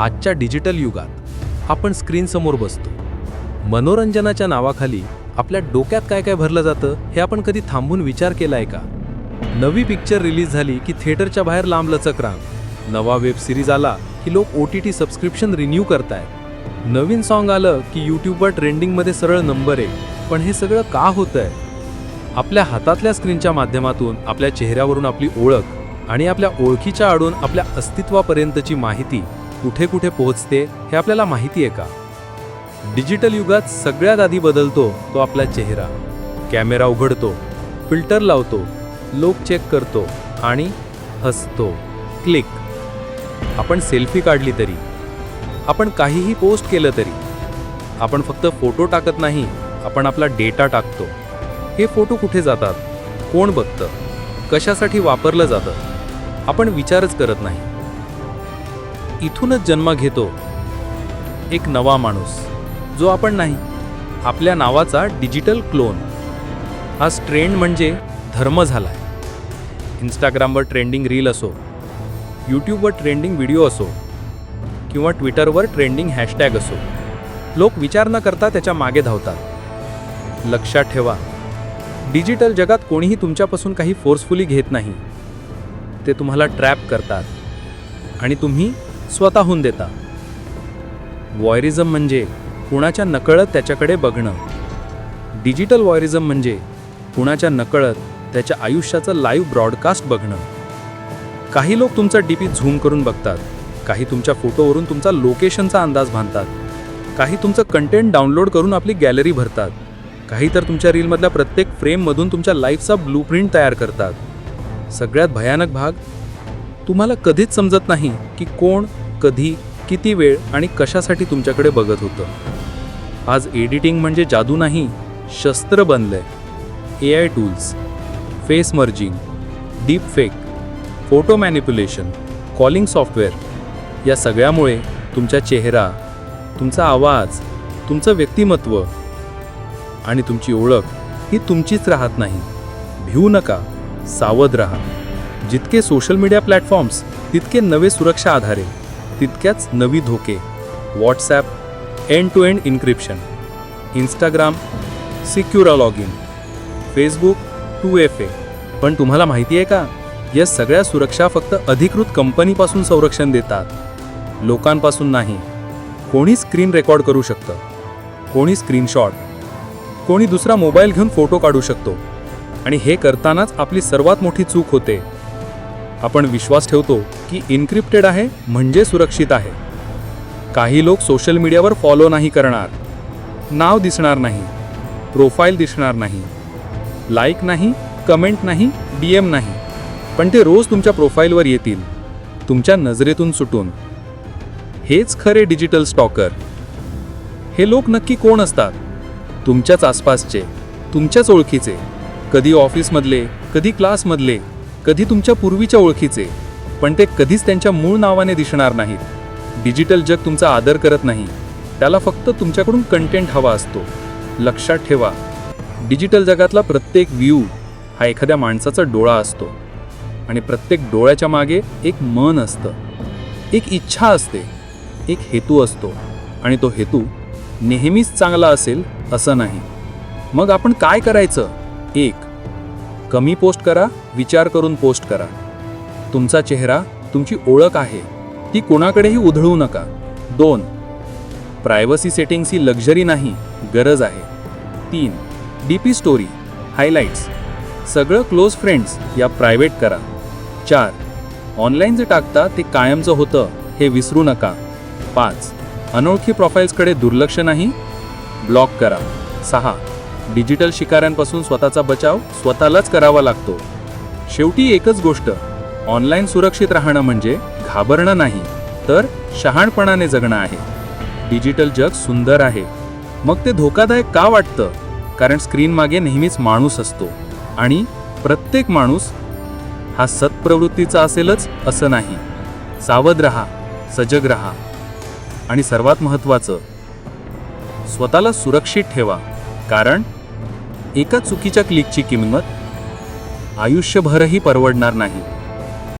आजच्या डिजिटल युगात आपण स्क्रीनसमोर बसतो. मनोरंजनाच्या नावाखाली आपल्या डोक्यात काय काय भरलं जातं हे आपण कधी थांबून विचार केला आहे का? नवी पिक्चर रिलीज झाली की थिएटरच्या बाहेर लांब लचक रांग. नवा वेब सिरीज आला की लोक O T T subscription renew करतायत. नवीन सॉन्ग आलं की यूट्यूबवर ट्रेंडिंगमध्ये सरळ नंबर आहे पण हे सगळं का होतं आहे आपल्या हातातल्या स्क्रीनच्या माध्यमातून आपल्या चेहऱ्यावरून आपली ओळख आणि आपल्या ओळखीच्या आडून आपल्या अस्तित्वापर्यंतची माहिती कुठे कुठे पोहोचते हे आपल्याला माहिती आहे का? डिजिटल युगात सगळ्यात आधी बदलतो तो आपला चेहरा. कॅमेरा उघडतो फिल्टर लावतो लोक चेक करतो आणि हसतो. क्लिक. आपण सेल्फी काढली तरी. आपण काहीही पोस्ट केलं तरी. आपण फक्त फोटो टाकत नाही आपण आपला डेटा टाकतो. हे फोटो कुठे जातात? कोण बघतं? कशासाठी वापरलं जातं? आपण विचारच करत नाही. इथूनच जन्म घेतो. एक नवा माणूस जो आपण नाही आपल्या नावाचा डिजिटल क्लोन. हा ट्रेंड म्हणजे धर्म झालाय. इंस्टाग्रामवर ट्रेंडिंग रील असो यूट्यूबवर ट्रेंडिंग व्हिडिओ असो किंवा ट्विटरवर ट्रेंडिंग हॅशटॅग असो लोक विचार न करता त्याच्यामागे धावतात. लक्षात ठेवा डिजिटल जगात कोणीही तुमच्यापासून काही फोर्सफुली घेत नाही. ते तुम्हाला ट्रॅप करतात. आणि तुम्ही स्वतःहून देता. वॉयरिझम म्हणजे कुणाच्या नकळत त्याच्याकडे बघणं. डिजिटल वॉयरिझम म्हणजे कुणाच्या नकळत त्याच्या आयुष्याचं लाईव्ह ब्रॉडकास्ट बघणं. काही लोक तुमचा डीपी झूम करून बघतात. काही तुमच्या फोटोवरून तुमचा लोकेशनचा अंदाज बांधतात. काही तुमचं कंटेंट डाउनलोड करून आपली गॅलरी भरतात. काही तर तुमच्या रीलमधल्या प्रत्येक फ्रेममधून तुमच्या लाईफचा ब्लूप्रिंट तयार करतात. सगळ्यात भयानक भाग तुम्हाला कधीच समजत नाही की कोण कधी किती वेळ आणि कशासाठी तुमच्याकडे बघत होतं. आज एडिटिंग म्हणजे जादू नाही शस्त्र बनलंय. A I tools face merging deep fake photo manipulation calling software या सगळ्यामुळे तुमचा चेहरा तुमचा आवाज तुमचं व्यक्तिमत्व आणि तुमची ओळख ही तुमचीच राहत नाही. भिवू नका सावध राहा. जितके सोशल मीडिया प्लॅटफॉर्म्स तितके नवे सुरक्षा आधारे तितक्याच नवी धोके. WhatsApp end to end encryption Instagram सिक्युरा log in Facebook two F A पण तुम्हाला माहिती आहे का? या सगळ्या सुरक्षा फक्त अधिकृत कंपनीपासून संरक्षण देतात. लोकांपासून नाही. कोणी स्क्रीन रेकॉर्ड करू शकतं. कोणी स्क्रीनशॉट कोणी दुसरा मोबाईल घेऊन फोटो काढू शकतो. आणि हे करतानाच आपली सर्वात मोठी चूक होते. आपण विश्वास ठेवतो की इन्क्रिप्टेड आहे म्हणजे सुरक्षित आहे. काही लोक सोशल मीडियावर फॉलो नाही करणार. नाव दिसणार नाही. प्रोफाईल दिसणार नाही. लाईक नाही कमेंट नाही डी एम नाही. पण ते रोज तुमच्या प्रोफाईलवर येतील. तुमच्या नजरेतून सुटून. हेच खरे डिजिटल स्टॉकर हे लोक नक्की कोण असतात? तुमच्याच आसपासचे तुमच्याच ओळखीचे. कधी ऑफिसमधले कधी क्लासमधले कधी तुमच्या पूर्वीच्या ओळखीचे पण ते कधीच त्यांच्या मूळ नावाने दिसणार नाहीत. डिजिटल जग तुमचा आदर करत नाही. त्याला फक्त तुमच्याकडून कंटेंट हवा असतो. लक्षात ठेवा डिजिटल जगातला प्रत्येक व्ह्यू हा एखाद्या माणसाचा डोळा असतो. आणि प्रत्येक डोळ्याच्या मागे एक मन असतं. एक इच्छा असते. एक हेतू असतो. आणि तो हेतू नेहमीच चांगला असेल असं नाही. मग आपण काय करायचं? एक कमी पोस्ट करा विचार करून पोस्ट करा. तुमचा चेहरा तुमची ओळख आहे. ती कोणाकडेही उधळू नका. दोन प्रायव्हसी सेटिंग्स ही लक्झरी नाही गरज आहे. तीन डी पी स्टोरी हायलाईट्स सगळं क्लोज फ्रेंड्स या प्रायव्हेट करा. चार ऑनलाईन जे टाकता ते कायमचं होतं हे विसरू नका. पाच अनोळखी प्रोफाईल्सकडे दुर्लक्ष नाही ब्लॉक करा. सहा डिजिटल शिकाऱ्यांपासून स्वतःचा बचाव स्वतःलाच करावा लागतो. शेवटी एकच गोष्ट ऑनलाईन सुरक्षित राहणं म्हणजे घाबरणं नाही तर शहाणपणाने जगणं आहे. डिजिटल जग सुंदर आहे. मग ते धोकादायक का वाटतं? कारण स्क्रीन मागे नेहमीच माणूस असतो आणि प्रत्येक माणूस हा सत्प्रवृत्तीचा असेलच असं नाही. सावध रहा सजग रहा. आणि सर्वात महत्त्वाचं स्वतःला सुरक्षित ठेवा. कारण एका चुकीच्या क्लिकची किंमत आयुष्यभरही परवडणार नाही.